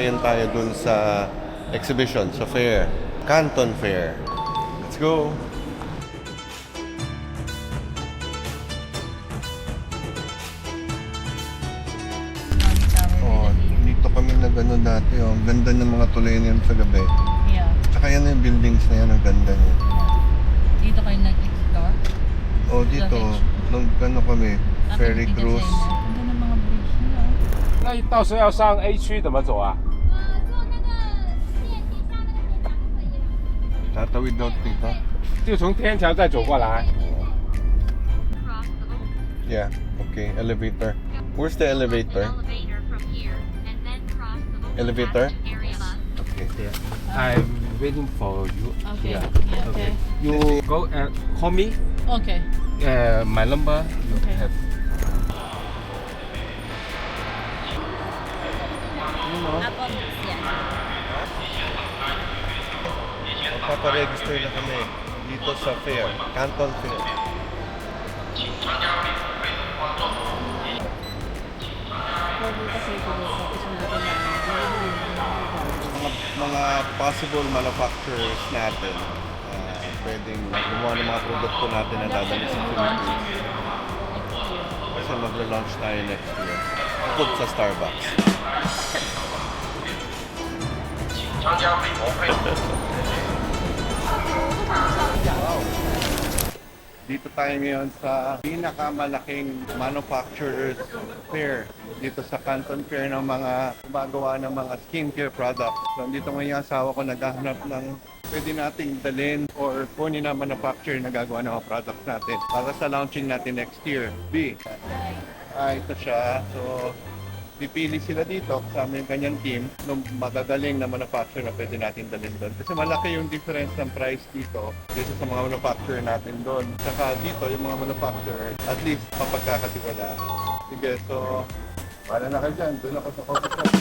rin tayo dun sa exhibition, sa fair. Canton Fair. Let's go! Oh, dito kami nag ano dati oh. Ang ganda ng mga tulay niyan sa gabi. Yeah. Tsaka yan yung buildings na yan, ang ganda niya. Dito kayo nag-explore? Oh, dito, nung ano kami, ferry Nakikita cruise. sa inyo. Ang ganda ng mga bridge nila. 那到时候要上 A 区怎么走啊？ 了。 Tatawid daw dito. 就从天桥再走过来。 Cross the boat. Yeah, okay, elevator. Where's the elevator? Elevator from here, and then cross the boat. Elevator? Area bus. Okay. I'm waiting for you. Okay. here. Yeah, okay. You go and call me. Okay. Uh, my number you Okay. have. Up on Magpaparegister na kami dito sa fair, Canton Fair. Mga, mga possible manufacturers natin, ah, pwedeng gumawa ng mga produkto natin na dadali sa Philippines. Kasi magla-launch tayo next year. Bukod sa Starbucks. Dito tayo ngayon sa pinakamalaking manufacturers fair dito sa Canton Fair ng mga gumagawa ng mga skincare products. So, dito ngayon asawa ko naghahanap ng pwede nating dalhin or kunin na manufacturer na gagawa ng mga products natin para sa launching natin next year. B. Ah, ito siya. So, pipili sila dito kasama yung kanyang team ng magagaling na manufacturer na pwede natin dalhin doon. Kasi malaki yung difference ng price dito dito sa mga manufacturer natin doon. Saka dito, yung mga manufacturer, at least mapagkakatiwala. Sige, so, wala na kayo dyan. Doon ako sa office